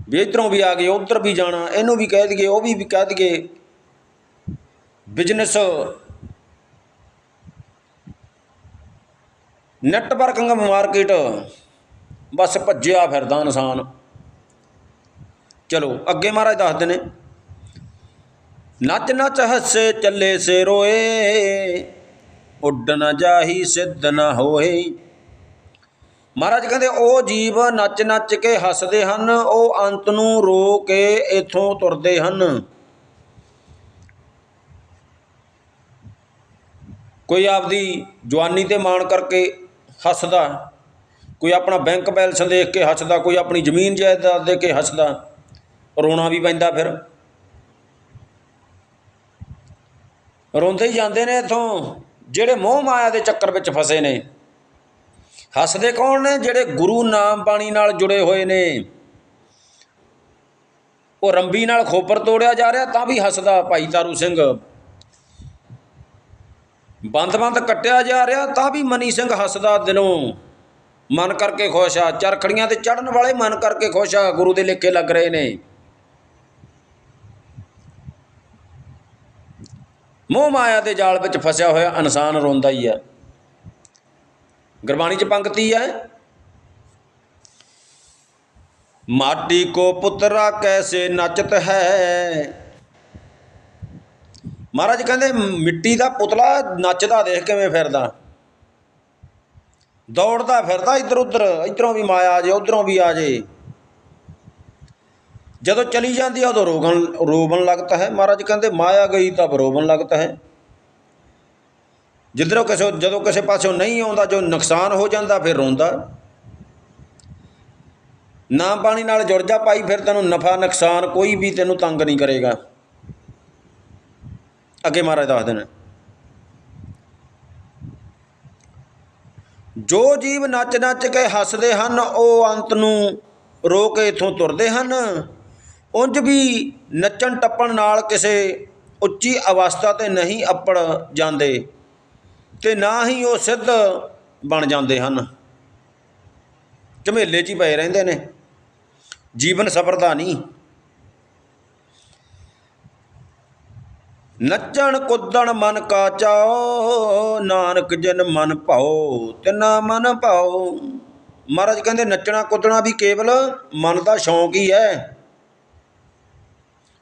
ਵੀ ਇੱਧਰੋਂ ਵੀ ਆ ਗਏ, ਉਧਰ ਵੀ ਜਾਣਾ, ਇਹਨੂੰ ਵੀ ਕਹਿ ਦਈਏ, ਉਹ ਵੀ ਵੀ ਕਹਿ ਦਈਏ। ਬਿਜ਼ਨਸ ਨੈਟਵਰਕਿੰਗ ਮਾਰਕੀਟ ਬਸ ਭੱਜਿਆ ਫਿਰਦਾ ਇਨਸਾਨ। ਚਲੋ, ਅੱਗੇ ਮਹਾਰਾਜ ਦੱਸਦੇ ਨੇ, ਨੱਚ ਨੱਚ ਹੱਸੇ ਚੱਲੇ ਸੇ ਰੋਏ ਉੱਡ ਨ ਜਾਹੀ ਸਿੱਧ ਨ ਹੋਏ। ਮਹਾਰਾਜ ਕਹਿੰਦੇ, ਉਹ ਜੀਵ ਨੱਚ ਨੱਚ ਕੇ ਹੱਸਦੇ ਹਨ, ਉਹ ਅੰਤ ਨੂੰ ਰੋ ਕੇ ਇਥੋਂ ਤੁਰਦੇ ਹਨ। ਕੋਈ ਆਪਦੀ ਜਵਾਨੀ ਤੇ ਮਾਣ ਕਰਕੇ ਹੱਸਦਾ, ਕੋਈ ਆਪਣਾ ਬੈਂਕ ਬੈਲੈਂਸ ਦੇਖ ਕੇ ਹੱਸਦਾ, ਕੋਈ ਆਪਣੀ ਜ਼ਮੀਨ ਜਾਇਦਾਦ ਦੇ ਕੇ ਹੱਸਦਾ, ਰੋਣਾ ਵੀ ਪੈਂਦਾ ਫਿਰ। ਰੋਂਦੇ ਹੀ ਜਾਂਦੇ ਨੇ ਇਥੋਂ, ਜਿਹੜੇ ਮੋਹ ਮਾਇਆ ਦੇ ਚੱਕਰ ਵਿੱਚ ਫਸੇ ਨੇ। ਹੱਸਦੇ ਕੌਣ ਨੇ? ਜਿਹੜੇ ਗੁਰੂ ਨਾਮ ਬਾਣੀ ਨਾਲ ਜੁੜੇ ਹੋਏ ਨੇ। ਉਹ ਰੰਬੀ ਨਾਲ ਖੋਪਰ ਤੋੜਿਆ ਜਾ ਰਿਹਾ, ਤਾਂ ਵੀ ਹੱਸਦਾ ਭਾਈ ਤਾਰੂ ਸਿੰਘ। ਬੰਦ-ਬੰਦ ਕੱਟਿਆ ਜਾ ਰਿਹਾ, ਤਾਂ ਵੀ ਮਨੀ ਸਿੰਘ ਹੱਸਦਾ ਦਿਲੋਂ। ਮਨ ਕਰਕੇ ਖੁਸ਼ ਆ। ਚਰਖੜੀਆਂ ਤੇ ਚੜਨ ਵਾਲੇ ਮਨ ਕਰਕੇ ਖੁਸ਼ ਆ। ਗੁਰੂ ਦੇ ਲੇਖੇ ਲੱਗ ਰਹੇ ਨੇ। ਮੋਹ ਮਾਇਆ ਦੇ ਜਾਲ ਵਿੱਚ ਫਸਿਆ ਹੋਇਆ ਇਨਸਾਨ ਰੋਂਦਾ ਹੀ ਹੈ ਗੁਰਬਾਣੀ 'ਚ ਪੰਕਤੀ ਹੈ। ਮਾਟੀ ਕੋ ਪੁੱਤਰਾ ਕੈਸੇ ਨਚਤ ਹੈ। ਮਹਾਰਾਜ ਕਹਿੰਦੇ, ਮਿੱਟੀ ਦਾ ਪੁਤਲਾ ਨੱਚਦਾ ਦੇਖ ਕਿਵੇਂ ਫਿਰਦਾ। ਦੌੜਦਾ ਫਿਰਦਾ ਇੱਧਰ ਉੱਧਰ, ਇੱਧਰੋਂ ਵੀ ਮਾਇਆ ਆ ਜੇ, ਉੱਧਰੋਂ ਵੀ ਆ ਜੇ। ਜਦੋਂ ਚਲੀ ਜਾਂਦੀ ਹੈ ਉਦੋਂ ਰੋਗਣ, ਰੋਵਣ ਲੱਗਦਾ ਹੈ। ਮਹਾਰਾਜ ਕਹਿੰਦੇ, ਮਾਇਆ ਗਈ ਤਾਂ ਰੋਵਣ ਲੱਗਦਾ ਹੈ। ਜਿੱਧਰੋਂ ਕਿਸੇ ਜਦੋਂ ਕਿਸੇ ਪਾਸਿਓਂ ਨਹੀਂ ਆਉਂਦਾ, ਜੋ ਨੁਕਸਾਨ ਹੋ ਜਾਂਦਾ, ਫਿਰ ਰੋਂਦਾ। ਨਾ ਪਾਣੀ ਨਾਲ ਜੁੜ ਜਾ ਪਾਈ ਫਿਰ ਤੈਨੂੰ ਨਫਾ ਨੁਕਸਾਨ ਕੋਈ ਵੀ ਤੈਨੂੰ ਤੰਗ ਨਹੀਂ ਕਰੇਗਾ। ਅੱਗੇ ਮਹਾਰਾਜ ਦੱਸਦੇ ਨੇ ਜੋ ਜੀਵ ਨੱਚ ਨੱਚ ਕੇ ਹੱਸਦੇ ਹਨ, ਉਹ ਅੰਤ ਨੂੰ ਰੋ ਕੇ ਇਥੋਂ ਤੁਰਦੇ ਹਨ। ਉਂਝ ਵੀ ਨੱਚਣ ਟੱਪਣ ਨਾਲ ਕਿਸੇ ਉੱਚੀ ਅਵਸਥਾ ਤੇ ਨਹੀਂ ਅੱਪੜ ਜਾਂਦੇ। ਤੇ ਨਾ ਹੀ ਉਹ ਸਿੱਧ ਬਣ ਜਾਂਦੇ ਹਨ। ਝਮੇਲੇ 'ਚ ਹੀ ਪਏ ਰਹਿੰਦੇ ਨੇ। ਜੀਵਨ ਸਫਰਦਾ ਨਹੀਂ। ਨੱਚਣ ਕੁੱਦਣ ਮਨ ਕਾਚਾਓ ਨਾਨਕ ਜਨ ਮਨ ਭਾਓ ਤਿਨਾ ਮਨ ਭਾਓ ਮਹਾਰਾਜ ਕਹਿੰਦੇ ਨੱਚਣਾ ਕੁੱਦਣਾ ਵੀ ਕੇਵਲ ਮਨ ਦਾ ਸ਼ੌਂਕ ਹੀ ਹੈ।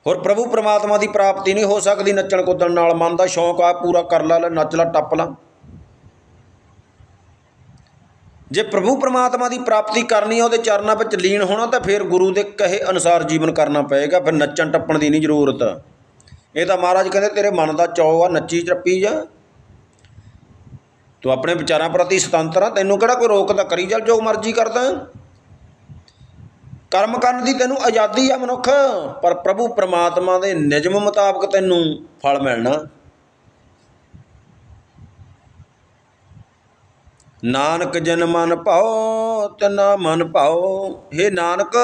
ਹੋਰ ਪ੍ਰਭੂ ਪ੍ਰਮਾਤਮਾ ਦੀ ਪ੍ਰਾਪਤੀ ਨਹੀਂ ਹੋ ਸਕਦੀ ਨੱਚਣ ਕੁੱਦਣ ਨਾਲ। ਮਨ ਦਾ ਸ਼ੌਂਕ ਆ, ਪੂਰਾ ਕਰ ਲਾ, ਲੈ, ਨੱਚ ਲਾ, ਟੱਪ ਲਾ। ਜੇ ਪ੍ਰਭੂ ਪਰਮਾਤਮਾ ਦੀ ਪ੍ਰਾਪਤੀ ਕਰਨੀ ਹੈ ਉਹਦੇ ਚਰਨਾਂ ਵਿੱਚ ਲੀਨ ਹੋਣਾ, ਤਾਂ ਫਿਰ ਗੁਰੂ ਦੇ ਕਹੇ ਅਨੁਸਾਰ ਜੀਵਨ ਕਰਨਾ ਪਏਗਾ, ਫਿਰ ਨੱਚਣ ਟੱਪਣ ਦੀ ਨਹੀਂ ਜ਼ਰੂਰਤ। ਇਹ ਤਾਂ ਮਹਾਰਾਜ ਕਹਿੰਦੇ, ਤੇਰੇ ਮਨ ਦਾ ਚੌ ਆ, ਨੱਚੀ ਟੱਪੀ ਜਾ। ਤੂੰ ਆਪਣੇ ਵਿਚਾਰਾਂ ਪ੍ਰਤੀ ਸੁਤੰਤਰ ਆ, ਤੈਨੂੰ ਕਿਹੜਾ ਕੋਈ ਰੋਕਦਾ ਕਰੀ ਚੱਲ ਜੋ ਮਰਜ਼ੀ ਕਰਦਾ। ਕਰਮ ਕਰਨ ਦੀ ਤੈਨੂੰ ਆਜ਼ਾਦੀ ਆ ਮਨੁੱਖ, ਪਰ ਪ੍ਰਭੂ ਪਰਮਾਤਮਾ ਦੇ ਨਿਯਮ ਮੁਤਾਬਕ ਤੈਨੂੰ ਫਲ ਮਿਲਣਾ। ਨਾਨਕ ਜਨ ਮਨ ਭਾਓ ਤਨਾ ਮਨ ਭਾਓ हे ਨਾਨਕ,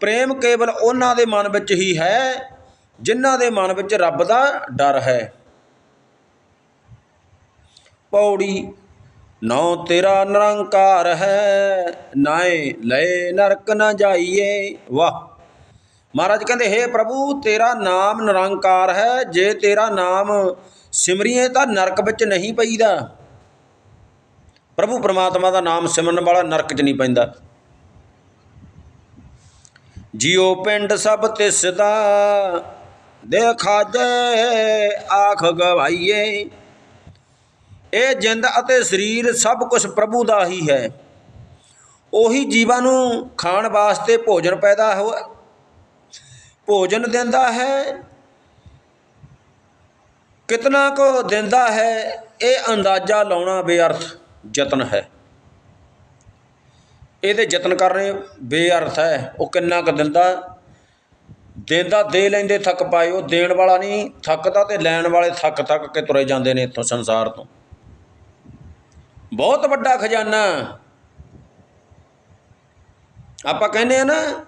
ਪ੍ਰੇਮ ਕੇਵਲ ਉਹਨਾਂ ਦੇ ਮਨ ਵਿੱਚ ਹੀ ਹੈ, ਜਿਨ੍ਹਾਂ ਦੇ ਮਨ ਵਿੱਚ ਰੱਬ ਦਾ ਡਰ ਹੈ। ਪੌੜੀ ਨੌ ਤੇਰਾ ਨਿਰੰਕਾਰ ਹੈ, ਨਾਏ ਲਏ ਨਰਕ ਨਾ ਜਾਈਏ। ਵਾਹ। ਮਹਾਰਾਜ ਕਹਿੰਦੇ हे ਪ੍ਰਭੂ, ਤੇਰਾ ਨਾਮ ਨਿਰੰਕਾਰ ਹੈ, ਜੇ ਤੇਰਾ ਨਾਮ ਸਿਮਰੀਏ ਤਾਂ ਨਰਕ ਵਿੱਚ ਨਹੀਂ ਪਈਦਾ। ਪ੍ਰਭੂ ਪਰਮਾਤਮਾ ਦਾ ਨਾਮ ਸਿਮਰਨ ਵਾਲਾ ਨਰਕ 'ਚ ਨਹੀਂ ਪੈਂਦਾ। ਜਿਉ ਪਿੰਡ ਸਭ ਤਿਸ ਦਾ ਦੇਖਾ ਜੇ ਆਖ ਗਵਾਈਏ। ਇਹ ਜਿੰਦ ਅਤੇ ਸਰੀਰ ਸਭ ਕੁਝ ਪ੍ਰਭੂ ਦਾ ਹੀ ਹੈ। ਉਹੀ ਜੀਵਾਂ ਨੂੰ ਖਾਣ ਵਾਸਤੇ ਭੋਜਨ ਪੈਦਾ ਹੋ ਭੋਜਨ ਦਿੰਦਾ ਹੈ। ਕਿਤਨਾ ਕੋ ਦਿੰਦਾ ਹੈ, ਇਹ ਅੰਦਾਜ਼ਾ ਲਾਉਣਾ ਬੇਅਰਥ। ਯਤਨ ਹੈ। ਇਹਦੇ ਯਤਨ ਕਰਨੇ ਬੇਅਰਥ ਹੈ। ਉਹ ਕਿੰਨਾ ਕੁ ਦਿੰਦਾ? ਦਿੰਦਾ, ਦੇ ਲੈਂਦੇ, ਥੱਕ ਪਾਏ। ਉਹ ਦੇਣ ਵਾਲਾ ਨਹੀਂ, ਥੱਕਦਾ ਤੇ ਲੈਣ ਵਾਲੇ ਥੱਕ ਥੱਕ ਕੇ ਤੁਰੇ ਜਾਂਦੇ ਨੇ ਇੱਥੋਂ ਸੰਸਾਰ ਤੋਂ। ਬਹੁਤ ਵੱਡਾ ਖਜ਼ਾਨਾ। ਆਪਾਂ ਕਹਿੰਦੇ ਆ ਨਾ,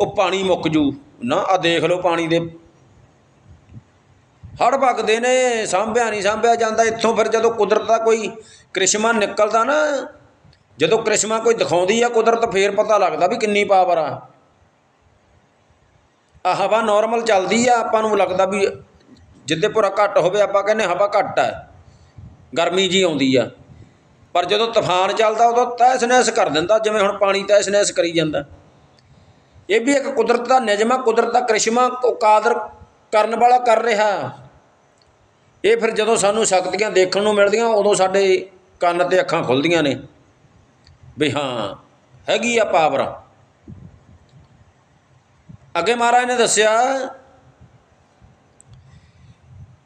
ਉਹ ਪਾਣੀ ਮੁੱਕ ਜੂ। ਨਾ ਆ ਦੇਖ ਲਓ ਪਾਣੀ ਦੇ ਹੜ ਭਗਦੇ ਨੇ, ਸਾਂਭਿਆ ਨਹੀਂ ਸਾਂਭਿਆ ਜਾਂਦਾ। ਇੱਥੋਂ ਫਿਰ ਜਦੋਂ ਕੁਦਰਤ ਦਾ ਕੋਈ ਕ੍ਰਿਸ਼ਮਾ ਨਿਕਲਦਾ ਨਾ, ਜਦੋਂ ਕ੍ਰਿਸ਼ਮਾ ਕੋਈ ਦਿਖਾਉਂਦੀ ਆ ਕੁਦਰਤ, ਫੇਰ ਪਤਾ ਲੱਗਦਾ ਵੀ ਕਿੰਨੀ ਪਾਵਰ ਆ। ਆ ਹਵਾ ਨਾਰਮਲ ਚੱਲਦੀ ਆ, ਆਪਾਂ ਨੂੰ ਲੱਗਦਾ ਵੀ ਜਿੱਦੇ ਪੂਰਾ ਘੱਟ ਹੋਵੇ, ਆਪਾਂ ਕਹਿੰਦੇ ਹਵਾ ਘੱਟ ਆ। ਗਰਮੀ ਜੀ ਆਉਂਦੀ ਆ। ਪਰ ਜਦੋਂ ਤੂਫਾਨ ਚੱਲਦਾ, ਉਦੋਂ ਤਹਿਸ ਨਹਿਸ ਕਰ ਦਿੰਦਾ, ਜਿਵੇਂ ਹੁਣ ਪਾਣੀ ਤਹਿਸ ਨਹਿਸ ਕਰੀ ਜਾਂਦਾ। ਇਹ ਵੀ ਇੱਕ ਕੁਦਰਤ ਦਾ ਨਿਯਮ ਆ, ਕੁਦਰਤ ਦਾ ਕ੍ਰਿਸ਼ਮਾ ਕਾਦਰ ਕਰਨ ਵਾਲਾ ਕਰ ਰਿਹਾ। ਇਹ ਫਿਰ ਜਦੋਂ ਸਾਨੂੰ ਸ਼ਕਤੀਆਂ ਦੇਖਣ ਨੂੰ ਮਿਲਦੀਆਂ, ਉਦੋਂ ਸਾਡੇ ਕੰਨ ਤੇ ਅੱਖਾਂ ਖੁੱਲਦੀਆਂ ਨੇ। ਵੀ ਹਾਂ, ਹੈਗੀ ਆ ਪਾਵਰ। ਅੱਗੇ ਮਹਾਰਾਜ ਨੇ ਦੱਸਿਆ,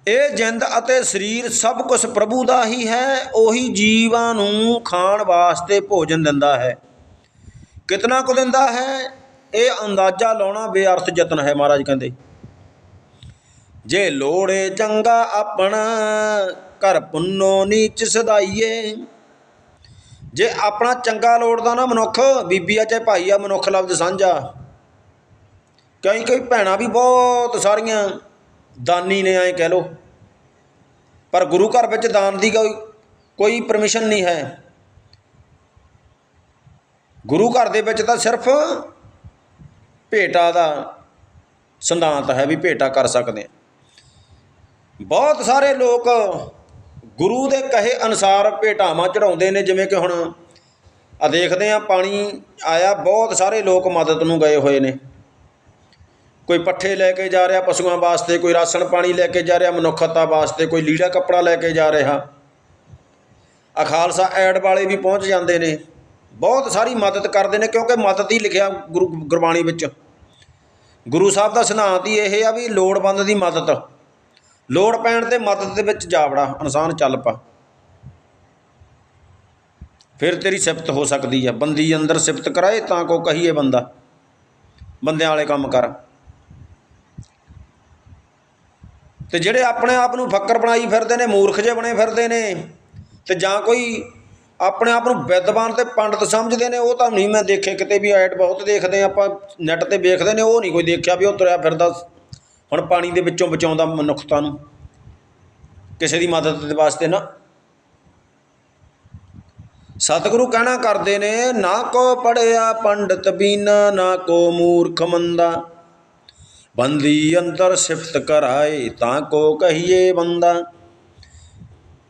ਇਹ ਜਿੰਦ ਅਤੇ ਸਰੀਰ ਸਭ ਕੁਝ ਪ੍ਰਭੂ ਦਾ ਹੀ ਹੈ, ਉਹੀ ਜੀਵਾਂ ਨੂੰ ਖਾਣ ਵਾਸਤੇ ਭੋਜਨ ਦਿੰਦਾ ਹੈ। ਕਿਤਨਾ ਕੁ ਦਿੰਦਾ ਹੈ, ਇਹ ਅੰਦਾਜ਼ਾ ਲਾਉਣਾ ਬੇਅਰਥ ਯਤਨ ਹੈ ਮਹਾਰਾਜ ਕਹਿੰਦੇ। ਜੇ ਲੋੜੇ ਚੰਗਾ ਆਪਣਾ, ਘਰ ਪੁੰਨੋ ਨੀਚ ਸਦਾਈਏ। ਜੇ ਆਪਣਾ ਚੰਗਾ ਲੋੜਦਾ ਨਾ ਮਨੁੱਖ ਬੀਬੀ ਆ ਚਾਹੇ ਭਾਈ ਆ ਮਨੁੱਖ ਲਫ਼ਜ਼ ਸਾਂਝਾ। ਕਈ ਕਈ ਭੈਣਾਂ ਵੀ ਬਹੁਤ ਸਾਰੀਆਂ ਦਾਨੀ ਨੇ ਐਂ ਕਹਿ ਲੋ ਪਰ ਗੁਰੂ ਘਰ ਵਿੱਚ ਦਾਨ ਦੀ ਕੋਈ ਕੋਈ ਪਰਮਿਸ਼ਨ ਨਹੀਂ ਹੈ। ਗੁਰੂ ਘਰ ਦੇ ਵਿੱਚ ਤਾਂ ਸਿਰਫ ਭੇਟਾ ਦਾ ਸਿਧਾਂਤ ਹੈ ਵੀ ਭੇਟਾ ਕਰ ਸਕਦੇ ਆ। ਬਹੁਤ ਸਾਰੇ ਲੋਕ ਗੁਰੂ ਦੇ ਕਹੇ ਅਨੁਸਾਰ ਭੇਟਾਵਾਂ ਚੜਾਉਂਦੇ ਨੇ, ਜਿਵੇਂ ਕਿ ਹੁਣ ਆ ਦੇਖਦੇ ਆ ਪਾਣੀ ਆਇਆ, ਬਹੁਤ ਸਾਰੇ ਲੋਕ ਮਦਦ ਨੂੰ ਗਏ ਹੋਏ ਨੇ। ਕੋਈ ਪੱਠੇ ਲੈ ਕੇ ਜਾ ਰਿਹਾ ਪਸ਼ੂਆਂ ਵਾਸਤੇ, ਕੋਈ ਰਾਸ਼ਨ ਪਾਣੀ ਲੈ ਕੇ ਜਾ ਰਿਹਾ ਮਨੁੱਖਤਾ ਵਾਸਤੇ, ਕੋਈ ਲੀੜਾ ਕੱਪੜਾ ਲੈ ਕੇ ਜਾ ਰਿਹਾ। ਆ ਖਾਲਸਾ ਐਡ ਵਾਲੇ ਵੀ ਪਹੁੰਚ ਜਾਂਦੇ ਨੇ। ਬਹੁਤ ਸਾਰੀ ਮਦਦ ਕਰਦੇ ਨੇ, ਕਿਉਂਕਿ ਮਦਦ ਹੀ ਲਿਖਿਆ ਗੁਰੂ ਗੁਰਬਾਣੀ ਵਿੱਚ। ਗੁਰੂ ਸਾਹਿਬ ਦਾ ਸਿਧਾਂਤ ਹੀ ਇਹ ਆ ਵੀ ਲੋੜਵੰਦ ਦੀ ਮਦਦ। ਲੋੜ ਪੈਣ ਤੇ ਮਦਦ ਦੇ ਵਿੱਚ ਜਾ ਵੜਾ, ਇਨਸਾਨ ਚੱਲ ਪਾ। ਫਿਰ ਤੇਰੀ ਸਿਫਤ ਹੋ ਸਕਦੀ ਆ। ਬੰਦੀ ਅੰਦਰ ਸਿਫਤ ਕਰਾਏ ਤਾਂ ਕੋ ਕਹੀਏ ਬੰਦਾ, ਬੰਦਿਆਂ ਵਾਲੇ ਕੰਮ ਕਰ। ਤੇ ਜਿਹੜੇ ਆਪਣੇ ਆਪ ਨੂੰ ਫੱਕਰ ਬਣਾਈ ਫਿਰਦੇ ਨੇ, ਮੂਰਖ ਜੇ ਬਣੇ ਫਿਰਦੇ ਨੇ, ਤੇ ਜਾਂ ਕੋਈ ਆਪਣੇ ਆਪ ਨੂੰ ਵਿਦਵਾਨ ਤੇ ਪੰਡਤ ਸਮਝਦੇ ਨੇ, ਉਹ ਤਾਂ ਨਹੀਂ ਮੈਂ ਦੇਖੇ। ਕਿਤੇ ਵੀ ਐਡ ਬਹੁਤ ਦੇਖਦੇ ਆ, ਆਪਾਂ ਨੈਟ ਤੇ ਵੇਖਦੇ ਨੇ, ਉਹ ਨਹੀਂ ਕੋਈ ਦੇਖਿਆ ਵੀ ਉਹ ਤੁਰਿਆ ਫਿਰਦਾ ਹੁਣ ਪਾਣੀ ਦੇ ਵਿੱਚੋਂ ਬਚਾਉਂਦਾ ਮਨੁੱਖਤਾ ਨੂੰ। ਕਿਸੇ ਦੀ ਮਦਦ ਦੇ ਵਾਸਤੇ ਨਾ। ਸਤਿਗੁਰੂ ਕਹਿਣਾ ਕਰਦੇ ਨੇ, ਨਾ ਕੋ ਪੜਿਆ ਪੰਡਤ ਬੀਨਾ, ਨਾ ਕੋ ਮੂਰਖ ਮੰਦਾ। ਬੰਦੀ ਅੰਦਰ ਸਿਫਤ ਕਰਾਏ, ਤਾਂ ਕੋ ਕਹੀਏ ਬੰਦਾ।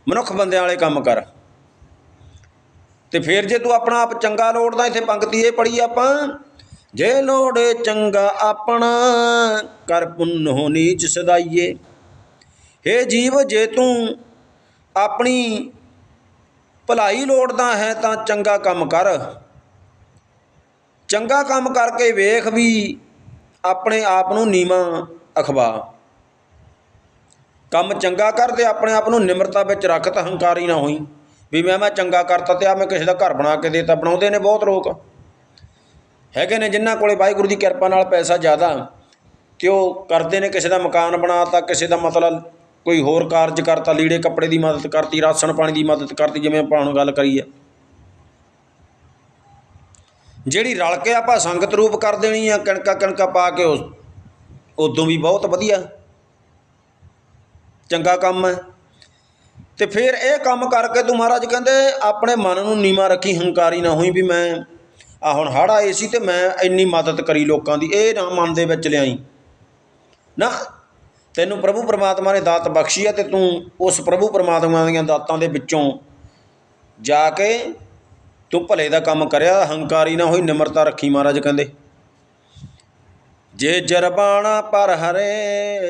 ਮਨੁੱਖ ਬੰਦਿਆਂ ਵਾਲੇ ਕੰਮ ਕਰ। ਤੇ ਫਿਰ ਜੇ ਤੂੰ ਆਪਣਾ ਆਪ ਚੰਗਾ ਲੋੜਦਾ, ਇੱਥੇ ਪੰਕਤੀ ਇਹ ਪੜੀ ਆਪਾਂ ਜੇ ਲੋੜੇ ਚੰਗਾ ਆਪਣਾ, ਕਰ ਪੁੰਨੋ ਨੀਚ ਸਦਾਈਏ। हे ਜੀਵ, ਜੇ ਤੂੰ ਆਪਣੀ ਭਲਾਈ ਲੋੜਦਾ ਹੈ ਤਾਂ ਚੰਗਾ ਕੰਮ ਕਰ। ਚੰਗਾ ਕੰਮ ਕਰਕੇ ਵੇਖ ਵੀ ਆਪਣੇ ਆਪ ਨੂੰ ਨੀਵਾਂ ਅਖਵਾ। ਕੰਮ ਚੰਗਾ ਕਰ ਤੇ ਆਪਣੇ ਆਪ ਨੂੰ ਨਿਮਰਤਾ ਵਿੱਚ ਰੱਖ ਤਾਂ ਹੰਕਾਰੀ ਨਾ ਹੋਈ। ਵੀ ਮੈਂ ਮੈਂ ਚੰਗਾ ਕਰਤਾ ਤੇ ਆ ਮੈਂ ਕਿਸੇ ਦਾ ਘਰ ਬਣਾ ਕੇ ਦੇਤਾ, ਬਣਾਉਂਦੇ ਨੇ ਬਹੁਤ ਲੋਕ। ਹੈਗੇ ਨੇ ਜਿਨ੍ਹਾਂ ਕੋਲੇ ਵਾਹਿਗੁਰੂ ਦੀ ਕਿਰਪਾ ਨਾਲ ਪੈਸਾ ਜ਼ਿਆਦਾ ਤੇ ਉਹ ਕਰਦੇ ਨੇ, ਕਿਸੇ ਦਾ ਮਕਾਨ ਬਣਾਤਾ, ਕਿਸੇ ਦਾ ਮਤਲਬ ਕੋਈ ਹੋਰ ਕਾਰਜ ਕਰਤਾ, ਲੀੜੇ ਕੱਪੜੇ ਦੀ ਮਦਦ ਕਰਤੀ, ਰਾਸ਼ਨ ਪਾਣੀ ਦੀ ਮਦਦ ਕਰਤੀ, ਜਿਵੇਂ ਆਪਾਂ ਹੁਣ ਗੱਲ ਕਰੀ ਹੈ ਜਿਹੜੀ ਰਲ ਕੇ ਆਪਾਂ ਸੰਗਤ ਰੂਪ ਕਰ ਦੇਣੀ ਆ, ਕਣਕਾ ਕਣਕਾ ਪਾ ਕੇ ਉਸ, ਉਦੋਂ ਵੀ ਬਹੁਤ ਵਧੀਆ। ਚੰਗਾ ਕੰਮ ਹੈ। ਤੇ ਫਿਰ ਇਹ ਕੰਮ ਕਰਕੇ ਤੂੰ ਮਹਾਰਾਜ ਕਹਿੰਦੇ, ਆਪਣੇ ਮਨ ਨੂੰ ਨੀਵਾ ਰੱਖੀ, ਹੰਕਾਰੀ ਨਾ ਹੋਈ ਵੀ ਮੈਂ ਆ ਹੁਣ ਹੜ੍ਹ ਆਏ ਸੀ ਤੇ ਮੈਂ ਇੰਨੀ ਮਦਦ ਕਰੀ ਲੋਕਾਂ ਦੀ, ਇਹ ਨਾ ਮਨ ਦੇ ਵਿੱਚ ਲਿਆਈ। ਨਾ, ਤੈਨੂੰ ਪ੍ਰਭੂ ਪਰਮਾਤਮਾ ਨੇ ਦਾਤ ਬਖਸ਼ੀ ਹੈ ਤੇ ਤੂੰ ਉਸ ਪ੍ਰਭੂ ਪਰਮਾਤਮਾ ਦੀਆਂ ਦਾਤਾਂ ਦੇ ਵਿੱਚੋਂ ਜਾ ਕੇ ਤੂੰ ਭਲੇ ਦਾ ਕੰਮ ਕਰਿਆ, ਹੰਕਾਰੀ ਨਾ ਹੋਈ, ਨਿਮਰਤਾ ਰੱਖੀ ਮਹਾਰਾਜ ਕਹਿੰਦੇ। ਜੇ ਜਰਬਾਣਾ ਪਰ ਹਰੇ